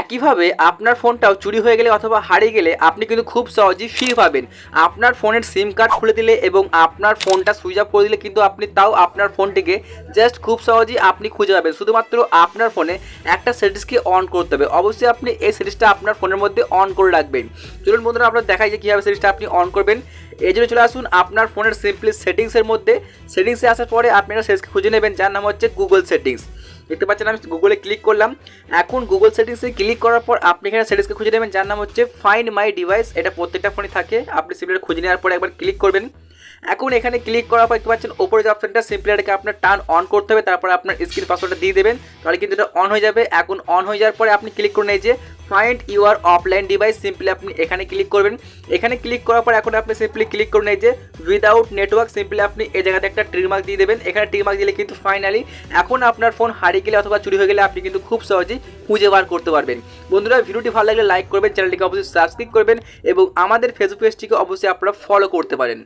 একইভাবে আপনার ফোনটাও চুরি হয়ে গেলে অথবা হারিয়ে গেলে আপনি কিন্তু খুব সহজেই ফ্রি পাবেন। আপনার ফোনের সিম কার্ড খুলে দিলে এবং আপনার ফোনটা সুইচ অফ করে দিলে কিন্তু আপনি তাও আপনার ফোনটিকে জাস্ট খুব সহজেই আপনি খুঁজে পাবেন। শুধুমাত্র আপনার ফোনে একটা সেটিংসকে অন করতে হবে। অবশ্যই আপনি এই সেটিংসটা আপনার ফোনের মধ্যে অন করে রাখবেন। চলুন বন্ধুরা আপনার দেখাই যে কীভাবে সেটিংসটা আপনি অন করবেন। এই জন্য চলে আসুন আপনার ফোনের সিম্পলি সেটিংসের মধ্যে। সেটিংসে আসার পরে আপনি একটা সেটিংস খুঁজে নেবেন, যার নাম হচ্ছে গুগল সেটিংস দেখতে পাচ্ছেন, আমি গুগলে ক্লিক করলাম। এখন গুগল সেটিংসে ক্লিক করার পর আপনি এখানে সেটিংসকে খুঁজে নেবেন, যার নাম হচ্ছে ফাইন্ড মাই ডিভাইস এটা প্রত্যেকটা ফোনে থাকে। আপনি সিম্পলি খুঁজে নেওয়ার পর একবার ক্লিক করবেন। এখন এখানে ক্লিক করার পর দেখতে পাচ্ছেন ওপরে যে অপশনটা সিম্পলি এটাকে আপনার টার্ন অন করতে হবে। তারপর আপনার স্ক্রিন পাসওয়ার্ডটা দিয়ে দেবেন। তাহলে কিন্তু এটা অন হয়ে যাবে। এখন অন হয়ে যাওয়ার পরে আপনি ক্লিক করে নেই যে find your offline device simply আপনি এখানে ক্লিক করবেন। এখানে ক্লিক করার পর এখন আপনি সিম্পলি ক্লিক করুন এই যে উইদাউট নেটওয়ার্ক সিম্পলি আপনি এই জায়গাতে একটা ট্রিমার্ক দিয়ে দেবেন। এখানে ট্রিমার্ক দিলে কিন্তু ফাইনালি এখন আপনার ফোন হারিয়ে গেলে অথবা চুরি হয়ে গেলে আপনি কিন্তু খুব সহজেই খুঁজে বার করতে পারবেন। বন্ধুরা, ভিডিওটি ভালো লাগলে লাইক করবেন চ্যানেলটিকে অবশ্যই সাবস্ক্রাইব করবেন এবং আমাদের ফেসবুক পেজটিকে অবশ্যই আপনারা ফলো করতে পারেন।